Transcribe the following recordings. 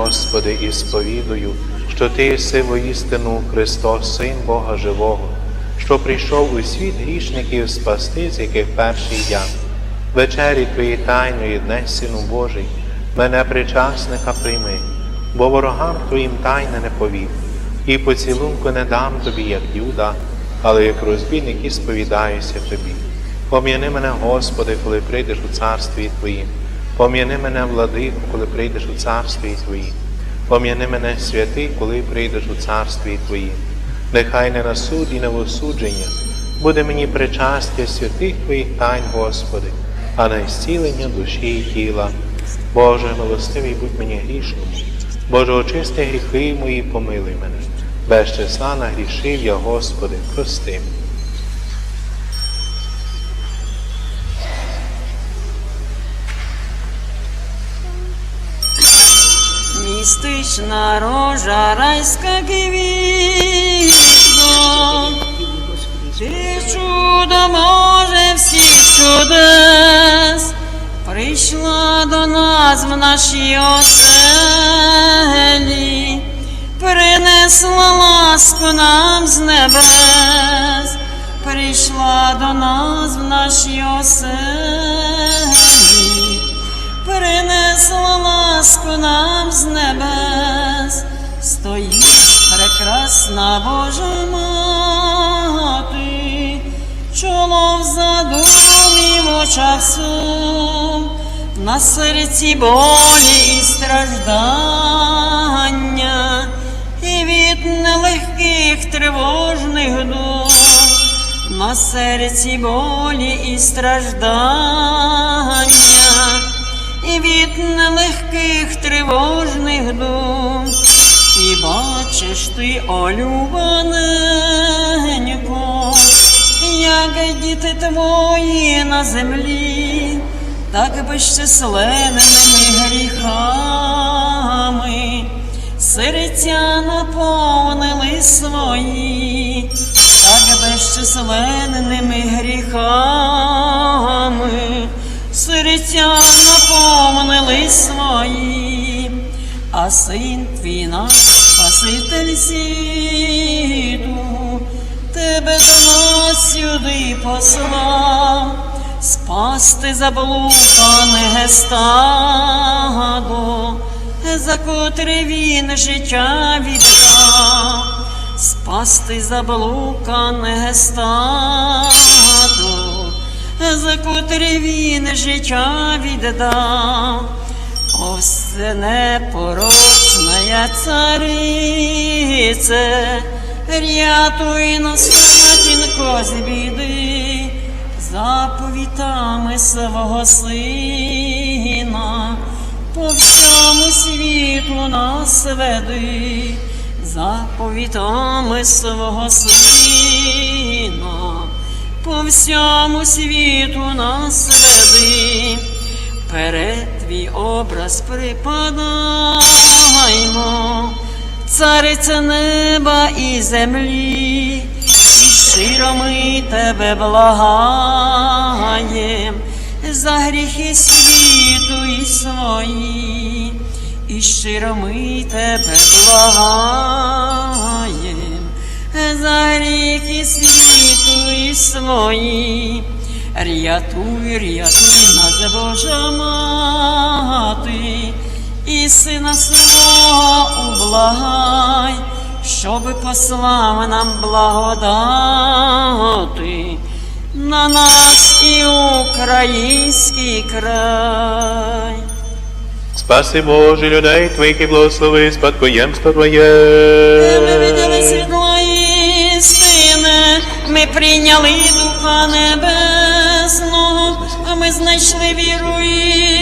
Господи, і сповідую, що Ти єси воістину Христос, Син Бога Живого, що прийшов у світ грішників спасти, з яких перший я. Вечері Твої тайної дне, Сину Божий, мене причасника прийми, бо ворогам Твоїм тайне не повів, і поцілунку не дам Тобі, як Юда, але як розбійник і сповідаюся Тобі. Пом'яни мене, Господи, коли прийдеш у царстві Твоїм. Пом'яни мене, владико, коли прийдеш у царстві Твоїм. Пом'яни мене, святий, коли прийдеш у царстві Твоїм. Нехай не на суд і не в осудження буде мені причастя святих Твоїх тайн, Господи, а на зцілення душі і тіла. Боже, милостивий будь мені грішному. Боже, очисти гріхи мої, помилуй мене. Без числа нагрішив я, Господи, прости. Містична рожа, райська квітко, ти чудо може всіх чудес, прийшла до нас в нашій оселі, принесла ласку нам з небес, прийшла до нас в нашій оселі принесла ласку нам з небес, стоїть прекрасна Божа мати, чоло в задумі в очах сум, на серці болі і страждання, і від нелегких тривожних дум, на серці болі і страждання і від нелегких тривожних дум. І бачиш ти, олюбаненько, як діти твої на землі, так безчисленними гріхами, серця наповнили свої, так безчисленними гріхами серця наповнили свої, а син твій наш Спаситель світу, тебе до нас сюди послав, спасти заблукане стадо, за котре він життя віддав, спасти заблукане стадо за котрі він життя віддав, О, все непорочна царице, рятуй нас, матінко, з біди, заповітами свого сина, по всьому світу нас веди, заповітами свого сина по всьому світу нас веди, перед твій образ припадаємо, цариця неба і землі, і щиро ми тебе благаєм. За гріхи світу і свої, і щиро ми тебе благаєм за гріхи світу і свої, рятуй, рятуй нас, Божа мати, і сина свого ублагай, щоб послав нам благодати на нас і український край. Спаси Боже людей Твоїх і благослови спадкоємство Ми Твоє. видали світло істини, ми прийняли Духа Небесного, а ми знайшли віру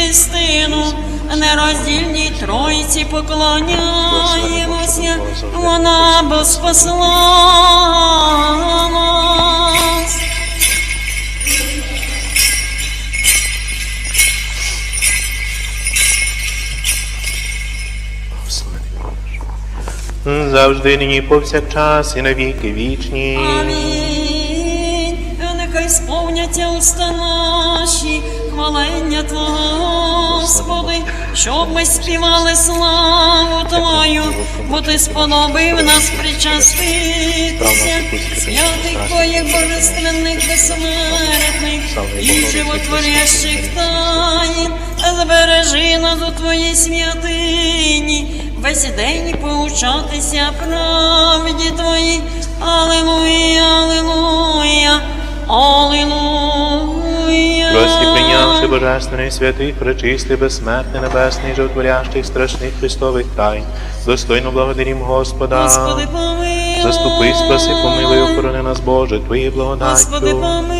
істину, нероздільній Тройці поклоняємося, вона бо спасла нас. завжди нині повсякчас і навіки вічні. Амінь. Нехай уста наші, хвалення Твого, Господи, щоб ми співали славу Твою, бо Ти сподобив нас причаститися, святих Твоїх божественних безсмертних і животворящих таїн, збережи нас у Твоїй святині, весь день поучатися правді Твоїй. Аллилуйя, аллилуйя, Прості прийнявши божественний святий, пречистий, безсмертний, небесний, животворящих, страшних Христових тайн, достойно благодарім Господа. Господи, помилуй. Заступи, спаси, помилуй, охорони нас, Боже, Господи, благодаттю. помилуй.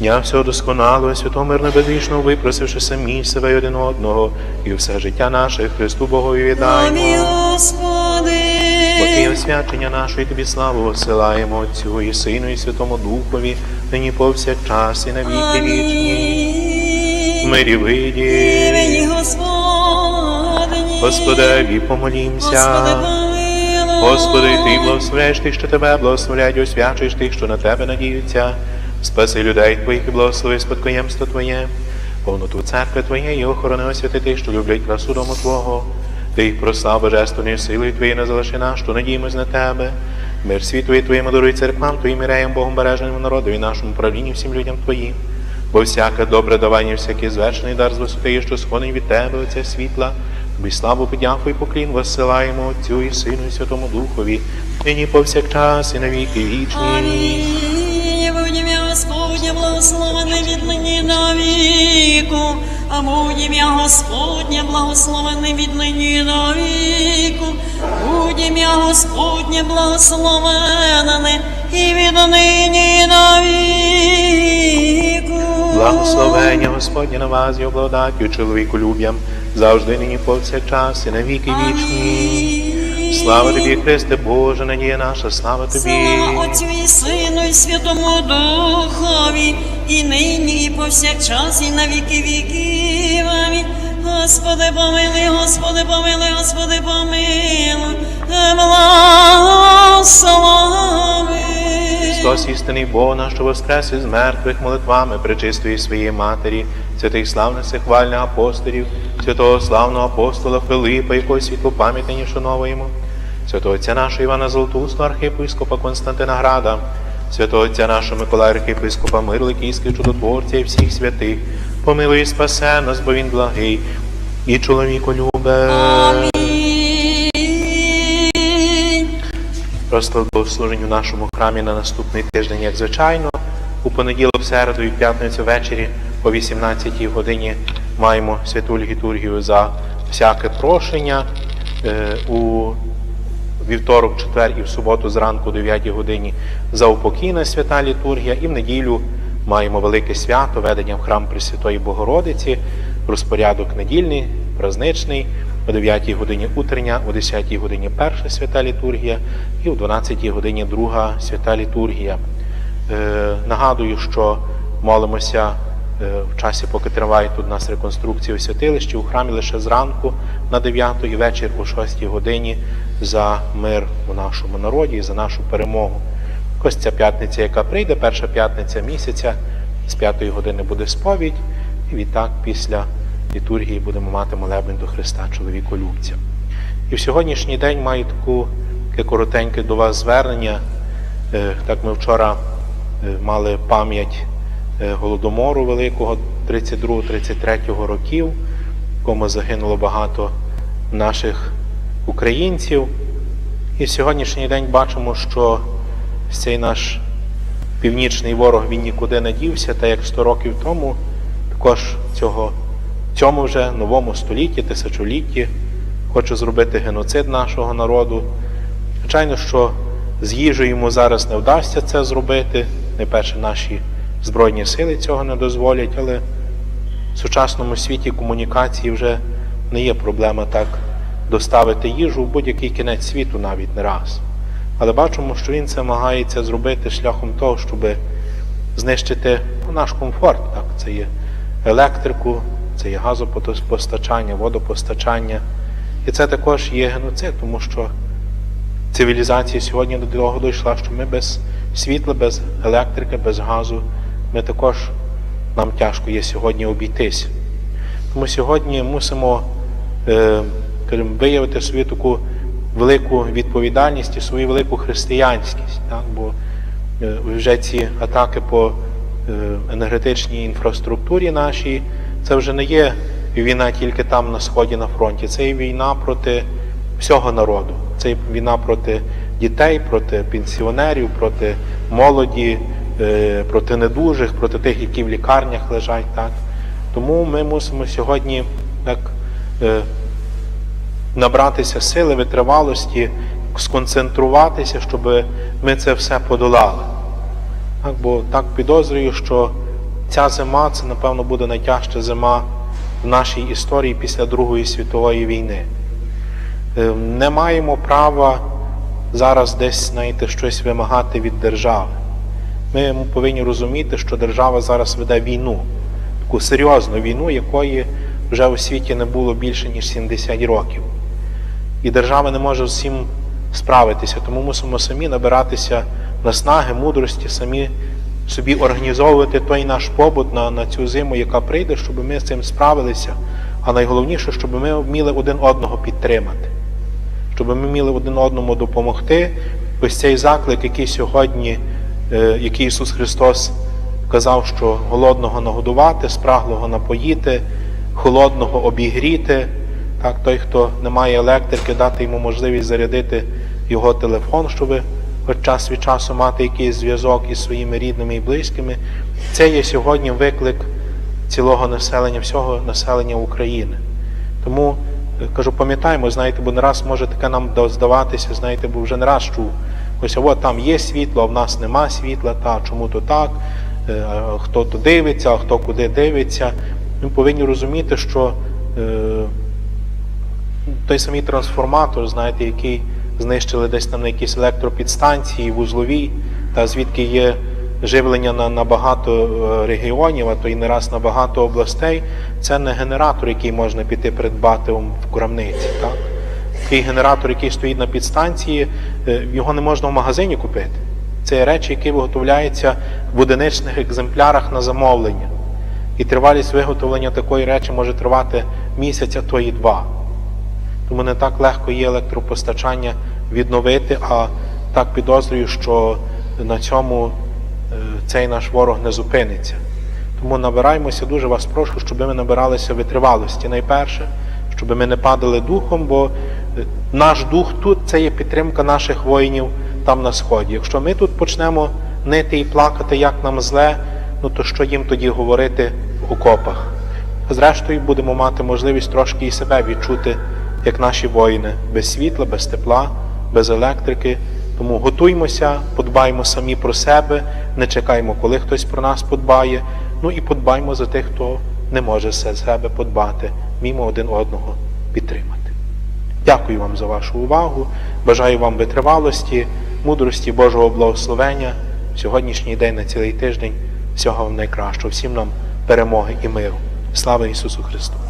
Дня всього досконалого, святого мирно безвічного, випросивши самі себе й один одного, і все життя наше Христу Богові Амінь, віддаємо. Господи. Бо Ти освячення нашої тобі славу осилаємо Отцю і Сину, і Святому Духові, нині повсякчас і на віки вічні. Мирі виді. Господеві помолімся. Господи. Господи, Ти благословляєш тих, що тебе благословляють, освячуєш тих, що на тебе надіються. Спаси людей Твоїх і благослови спадкоємство Твоє, повноту церкви Твоєї, охорони освяти тих, що люблять красу дому Твого. Ти прослав божественною силою Твоєю не залиши що надіємось на Тебе. Мир світу і Твоєму даруй церквам, Твоїм іреям, Богом береженому народу і нашому правлінню всім людям Твоїм. Бо всяке добре давання, всякий звершений дар з висоти, що сходить від Тебе, Отця світла, Тобі славу, подяку і поклін воссилаємо Отцю і Сину, і Святому Духові, нині повсякчас і на віки вічні. Амінь. Будь ім'я Господнє благословене від нині віку. А будь ім'я Господнє благословене від нині до віку. Будь ім'я Господнє благословене і від нині до віку. Благословення Господнє на вас, його благодаттю, чоловіку люб'ям, завжди нині повсякчас і на віки вічні. Слава тобі, Христе Боже, надія наша, слава тобі. Слава Отцю і Сину, і Святому Духові, і нині, і повсякчас, і на віки віків. Амінь. Господи, помилуй, Господи, помилуй, Господи, помилуй, благослови. Христос істинний Бог наш, що воскрес із мертвих молитвами пречистої своєї матері, святих славних хвальних апостолів, святого славного апостола Филипа, якого світло пам'ятані шановуємо, святого отця нашого Івана Золотуста, архієпископа Константина Града, святого отця нашого Миколая архієпископа Мирликійського чудотворця і всіх святих, помилуй і спасе нас, бо він благий і чоловіко любе. Розклад богослужень у нашому храмі на наступний тиждень, як звичайно. У понеділок, в середу і в п'ятницю ввечері о 18 годині маємо святу літургію за всяке прошення. Е, У вівторок, четвер і в суботу зранку о 9 годині за упокійна свята літургія. І в неділю маємо велике свято, ведення в храм Пресвятої Богородиці, розпорядок недільний, празничний. О 9 годині утрення, о 10 годині перша свята літургія і о 12 годині друга свята літургія. Е, нагадую, що молимося в часі, поки триває тут у нас реконструкція у святилищі, у храмі лише зранку на 9 і вечір о 6 годині за мир у нашому народі і за нашу перемогу. Ось ця п'ятниця, яка прийде, перша п'ятниця місяця, з 5 години буде сповідь, і відтак після літургії будемо мати молебень до Христа чоловіколюбця. І в сьогоднішній день маю таку таке коротеньке до вас звернення. Е, Так ми вчора е, мали пам'ять е, голодомору великого 32-33 років, в якому загинуло багато наших українців. І в сьогоднішній день бачимо, що цей наш північний ворог він нікуди не дівся, та як 100 років тому, також цього, цьому вже новому столітті, тисячолітті, хоче зробити геноцид нашого народу. Звичайно, що з їжею йому зараз не вдасться це зробити. Найперше наші Збройні сили цього не дозволять, але в сучасному світі комунікації вже не є проблема так доставити їжу в будь-який кінець світу навіть не раз. Але бачимо, що він це намагається зробити шляхом того, щоб знищити наш комфорт. Так? Це є електрику, це є газопостачання, водопостачання. І це також є геноцид, тому що цивілізація сьогодні до того дійшла, що ми без світла, без електрики, без газу, ми також нам тяжко є сьогодні обійтись. Тому сьогодні мусимо е, скажімо, виявити свою таку велику відповідальність і свою велику християнськість. Так? Бо е, вже ці атаки по е, енергетичній інфраструктурі нашій, це вже не є війна тільки там на сході на фронті, це є війна проти всього народу. Це є війна проти дітей, проти пенсіонерів, проти молоді, проти недужих, проти тих, які в лікарнях лежать. Так? Тому ми мусимо сьогодні так, е, набратися сили, витривалості, сконцентруватися, щоб ми це все подолали. Так, бо так підозрюю, що ця зима це, напевно, буде найтяжча зима в нашій історії після Другої світової війни. Е, Не маємо права зараз десь знаєте, щось вимагати від держави. Ми повинні розуміти, що держава зараз веде війну, таку серйозну війну, якої вже у світі не було більше ніж 70 років. І держава не може цим справитися, тому мусимо самі набиратися наснаги, мудрості, самі собі організовувати той наш побут на, на цю зиму, яка прийде, щоб ми з цим справилися. А найголовніше, щоб ми вміли один одного підтримати, щоб ми вміли один одному допомогти. Ось цей заклик, який сьогодні, е, який Ісус Христос казав, що голодного нагодувати, спраглого напоїти, холодного обігріти. Так, той, хто не має електрики, дати йому можливість зарядити його телефон, щоб хоч час від часу мати якийсь зв'язок із своїми рідними і близькими. Це є сьогодні виклик цілого населення, всього населення України. Тому е, кажу, пам'ятаємо, знаєте, бо не раз може таке нам здаватися, знаєте, бо вже не раз чув. Ось от там є світло, а в нас нема світла, та чому то так, Е, хто то дивиться, а хто куди дивиться. Ми повинні розуміти, що е, той самий трансформатор, знаєте, який знищили десь там на якісь електропідстанції, вузлові, та звідки є живлення на, на багато е, регіонів, а то і не раз на багато областей, це не генератор, який можна піти придбати в крамниці. Так? Такий генератор, який стоїть на підстанції, е, його не можна в магазині купити. Це речі, які виготовляються в одиничних екземплярах на замовлення. І тривалість виготовлення такої речі може тривати місяць, а то і два. Тому не так легко є електропостачання відновити, а так підозрюю, що на цьому е, цей наш ворог не зупиниться. Тому набираємося, дуже вас прошу, щоб ми набиралися витривалості найперше, щоб ми не падали духом, бо наш дух тут це є підтримка наших воїнів там на сході. Якщо ми тут почнемо нити і плакати, як нам зле, ну то що їм тоді говорити в окопах? Зрештою, будемо мати можливість трошки і себе відчути, як наші воїни, без світла, без тепла, без електрики. Тому готуймося, подбаймо самі про себе, не чекаймо, коли хтось про нас подбає. Ну і подбаймо за тих, хто не може за себе подбати, мімо один одного підтримати. Дякую вам за вашу увагу. Бажаю вам витривалості, мудрості Божого благословення в сьогоднішній день на цілий тиждень. Всього вам найкращого, всім нам перемоги і миру. Слава Ісусу Христу!